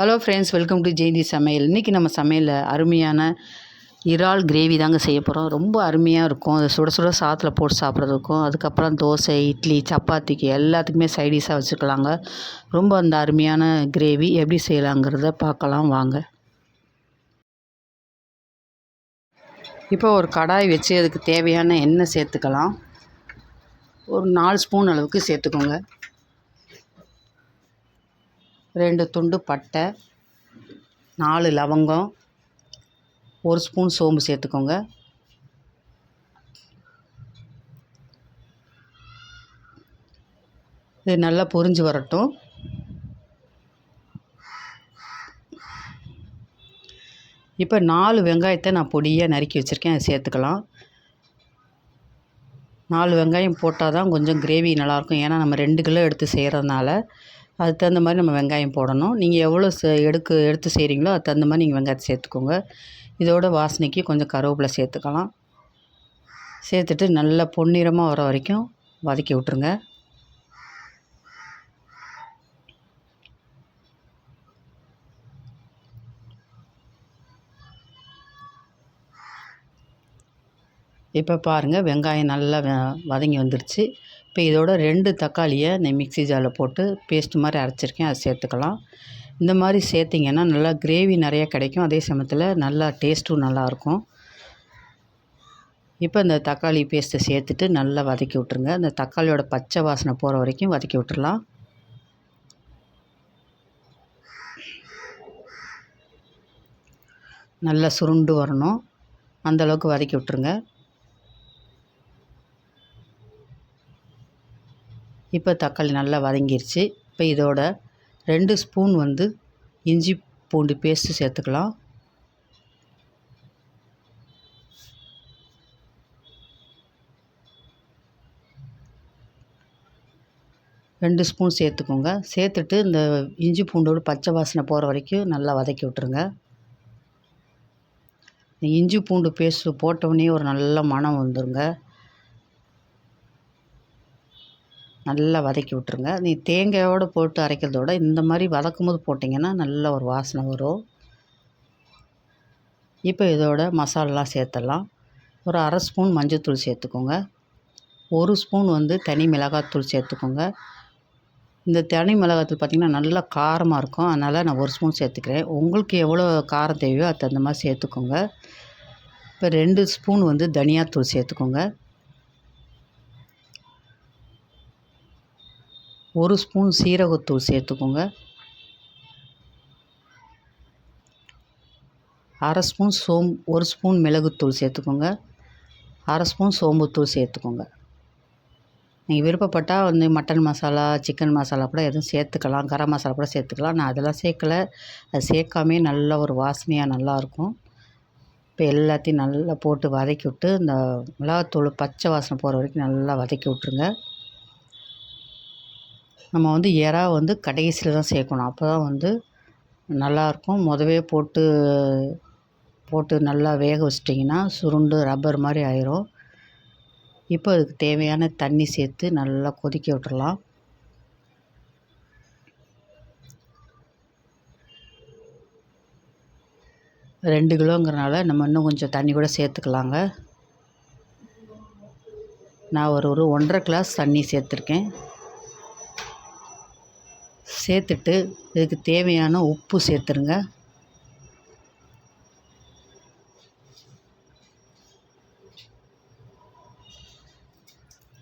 Hello friends welcome to Jayanthi சமையல் இன்றைக்கி நம்ம சமையலில் அருமையான இறால் கிரேவி தாங்க செய்ய போகிறோம் ரொம்ப அருமையாக இருக்கும். அதை சுட சுட சாத்தில் போட்டு சாப்பிட்றதுக்கும் அதுக்கப்புறம் தோசை இட்லி சப்பாத்திக்கு எல்லாத்துக்குமே சைடிஷாக வச்சுக்கலாங்க ரொம்ப அந்த அருமையான கிரேவி எப்படி செய்யலாங்கிறத பார்க்கலாம் வாங்க. இப்போ ஒரு கடாய் வச்சு அதுக்கு தேவையான எண்ணெய் சேர்த்துக்கலாம். ஒரு நாலு ஸ்பூன் அளவுக்கு சேர்த்துக்கோங்க. ரெண்டு துண்டு பட்டை நாலு லவங்கம் ஒரு ஸ்பூன் சோம்பு சேர்த்துக்கோங்க. இது நல்லா பொரிஞ்சு வரட்டும். இப்போ நாலு வெங்காயத்தை நான் பொடியாக நறுக்கி வச்சுருக்கேன் அதை சேர்த்துக்கலாம். நாலு வெங்காயம் போட்டால் தான் கொஞ்சம் கிரேவி நல்லாயிருக்கும். ஏன்னா நம்ம ரெண்டு கிலோ எடுத்து செய்கிறதுனால அதுக்கு தகுந்த மாதிரி நம்ம வெங்காயம் போடணும். நீங்கள் எவ்வளோ எடுக்கு எடுத்து செய்கிறீங்களோ அதுக்கு தகுந்த மாதிரி நீங்கள் வெங்காயத்தை சேர்த்துக்கோங்க. இதோட வாசனைக்கு கொஞ்சம் கருவேப்பிலை சேர்த்துக்கலாம். சேர்த்துட்டு நல்லா பொன்னிறமாக வர வரைக்கும் வதக்கி விட்ருங்க இப்போ பாருங்கள் வெங்காயம் நல்லா வதங்கி வந்துடுச்சு இப்போ இதோட ரெண்டு தக்காளியை இந்த மிக்ஸி ஜாரில் போட்டு பேஸ்ட் மாதிரி அரைச்சிருக்கேன் அதை சேர்த்துக்கலாம். இந்த மாதிரி சேர்த்திங்கன்னா நல்லா கிரேவி நிறையா கிடைக்கும். அதே சமயத்தில் நல்லா டேஸ்ட்டும் நல்லாயிருக்கும். இப்போ இந்த தக்காளி பேஸ்ட்டை சேர்த்துட்டு நல்லா வதக்கி விட்ருங்க இந்த தக்காளியோட பச்சை வாசனை போகிற வரைக்கும் வதக்கி விட்டுறலாம் நல்லா சுருண்டு வரணும். அந்தளவுக்கு வதக்கி விட்ருங்க இப்போ தக்காளி நல்லா வதங்கிருச்சு. இப்போ இதோட ரெண்டு ஸ்பூன் வந்து இஞ்சி பூண்டு பேஸ்ட்டு சேர்த்துக்கலாம். ரெண்டு ஸ்பூன் சேர்த்துக்கோங்க. சேர்த்துட்டு இந்த இஞ்சி பூண்டோடு பச்சை வாசனை போகிற வரைக்கும் நல்லா வதக்கி விட்ருங்க இஞ்சி பூண்டு பேஸ்ட்டு போட்டவுடனே ஒரு நல்ல மனம் வந்துடுங்க நல்லா வதக்கி விட்ருங்க நீ தேங்காயோடு போட்டு அரைக்கிறத விட இந்த மாதிரி வதக்கும் போது போட்டிங்கன்னா நல்ல ஒரு வாசனை வரும். இப்போ இதோட மசாலாலாம் சேர்த்துடலாம். ஒரு அரை ஸ்பூன் மஞ்சள்தூள் சேர்த்துக்கோங்க. ஒரு ஸ்பூன் வந்து தனி மிளகாத்தூள் சேர்த்துக்கோங்க. இந்த தனி மிளகாத்தூள் பார்த்திங்கன்னா நல்லா காரமாக இருக்கும். அதனால் நான் ஒரு ஸ்பூன் சேர்த்துக்கிறேன். உங்களுக்கு எவ்வளோ காரம் தேவையோ அது தகுந்த மாதிரி சேர்த்துக்கோங்க. இப்போ ரெண்டு ஸ்பூன் வந்து தனியாத்தூள் சேர்த்துக்கோங்க. ஒரு ஸ்பூன் சீரகத்தூள் சேர்த்துக்கோங்க. அரை ஸ்பூன் சோம் ஒரு ஸ்பூன் மிளகுத்தூள் சேர்த்துக்கோங்க. அரை ஸ்பூன் சோம்புத்தூள் சேர்த்துக்கோங்க. நீங்கள் விருப்பப்பட்டால் வந்து மட்டன் மசாலா சிக்கன் மசாலா கூட எதுவும் சேர்த்துக்கலாம். கரம் மசாலா கூட சேர்த்துக்கலாம். நான் அதெல்லாம் சேர்க்கல. அது சேர்க்காமே நல்ல ஒரு வாசனையாக நல்லாயிருக்கும். இப்போ எல்லாத்தையும் நல்லா போட்டு வதக்கி விட்டு இந்த மிளகாத்தூள் பச்சை வாசனை போகிற வரைக்கும் நல்லா வதக்கி விட்ருங்க நம்ம வந்து எறா வந்து கடைசியில் தான் சேர்க்கணும். அப்போ தான் வந்து நல்லாயிருக்கும். மொதவே போட்டு போட்டு நல்லா வேக வச்சிட்டிங்கன்னா சுருண்டு ரப்பர் மாதிரி ஆயிரும். இப்போ அதுக்கு தேவையான தண்ணி சேர்த்து நல்லா கொதிக்க விட்டுறலாம். ரெண்டு கிலோங்கிறனால நம்ம இன்னும் கொஞ்சம் தண்ணி கூட சேர்த்துக்கலாங்க. நான் ஒரு ஒரு ஒன்றரை கிளாஸ் தண்ணி சேர்த்துருக்கேன். சேர்த்துட்டு இதுக்கு தேவையான உப்பு சேர்த்துருங்க.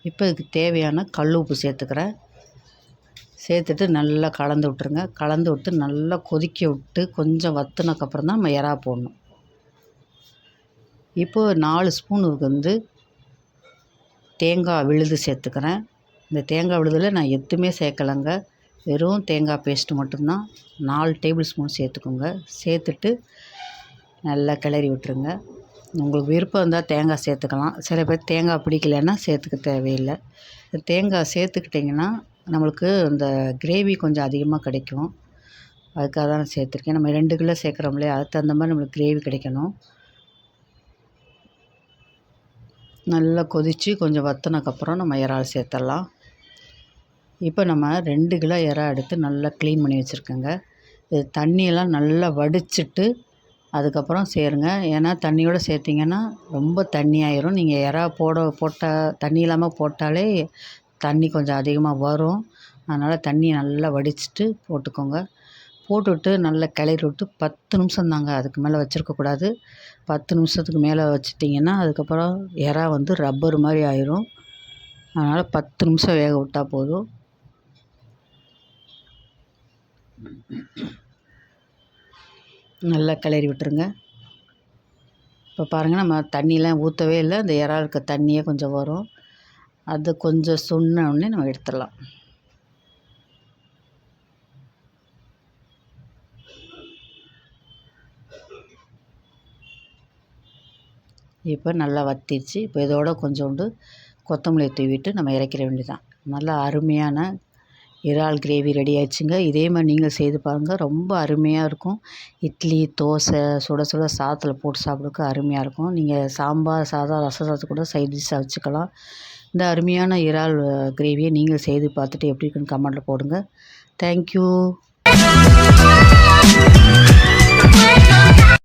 இப்போ இதுக்கு தேவையான கல் உப்பு சேர்த்துக்கிறேன். சேர்த்துட்டு நல்லா கலந்து விட்ருங்க கலந்து விட்டு நல்லா கொதிக்க விட்டு கொஞ்சம் வத்துனக்கப்புறம் தான் நம்ம இறா போடணும். இப்போது நாலு ஸ்பூனுக்கு வந்து தேங்காய் விழுது சேர்த்துக்கிறேன். இந்த தேங்காய் விழுதில் நான் எதுவுமே சேர்க்கலைங்க. வெறும் தேங்காய் பேஸ்ட்டு மட்டும்தான். நாலு டேபிள் ஸ்பூன் சேர்த்துக்கோங்க. சேர்த்துட்டு நல்லா கிளறி விட்டுருங்க. உங்களுக்கு விருப்பம் இருந்தால் தேங்காய் சேர்த்துக்கலாம். சில பேர் தேங்காய் பிடிக்கலன்னா சேர்த்துக்க தேவையில்லை. தேங்காய் சேர்த்துக்கிட்டிங்கன்னா நம்மளுக்கு அந்த கிரேவி கொஞ்சம் அதிகமாக கிடைக்கும். அதுக்காக தான் நான் சேர்த்துருக்கேன். நம்ம ரெண்டு கிலோ சேர்க்குறோம் இல்லையா? அதுக்கு தகுந்த மாதிரி நம்மளுக்கு கிரேவி கிடைக்கணும். நல்லா கொதித்து கொஞ்சம் வற்றினக்கப்புறம் நம்ம இறால் சேர்த்துடலாம். இப்போ நம்ம ரெண்டு கிலோ இறா எடுத்து நல்லா க்ளீன் பண்ணி வச்சுருக்கேங்க. இது தண்ணியெல்லாம் நல்லா வடிச்சிட்டு அதுக்கப்புறம் சேருங்க. ஏன்னா தண்ணியோடு சேர்த்திங்கன்னா ரொம்ப தண்ணி ஆயிரும் நீங்கள் இறா போட போட்டால் தண்ணி இல்லாமல் போட்டாலே தண்ணி கொஞ்சம் அதிகமாக வரும். அதனால் தண்ணியை நல்லா வடிச்சிட்டு போட்டுக்கோங்க. போட்டுவிட்டு நல்லா கிளறி விட்டு பத்து நிமிஷம் தாங்க அதுக்கு மேலே வச்சுருக்கக்கூடாது பத்து நிமிஷத்துக்கு மேலே வச்சிட்டிங்கன்னா அதுக்கப்புறம் இறா வந்து ரப்பர் மாதிரி ஆயிரும். அதனால் பத்து நிமிஷம் வேக விட்டால் போதும். நல்லா கிளறி விட்டுருங்க. இப்போ பாருங்கள் நம்ம தண்ணியெலாம் ஊற்றவே இல்லை. இந்த இறால் இருக்க தண்ணியே கொஞ்சம் வரும். அது கொஞ்சம் சுண்ணோடனே நம்ம எடுத்துடலாம். இப்போ நல்லா வத்திடுச்சு இப்போ இதோட கொஞ்சோண்டு கொத்தமல்லியை தூவிட்டு நம்ம இறக்கிற வேண்டியதான் நல்லா அருமையான இறால் கிரேவி ரெடி ஆயிடுச்சுங்க. இதே மாதிரி நீங்கள் செய்து பாருங்கள் ரொம்ப அருமையாக இருக்கும். இட்லி தோசை சுட சுட சாதத்தில் போட்டு சாப்பிட்றதுக்கு அருமையாக இருக்கும். நீங்கள் சாம்பார் சாதம் ரசம் சாதத்துக்கு கூட சைட் டிஷ்ஷாக வச்சுக்கலாம். இந்த அருமையான இறால் கிரேவியை நீங்கள் செய்து பார்த்துட்டு எப்படி இருக்குன்னு கமெண்ட்டில் போடுங்க. தேங்க்யூ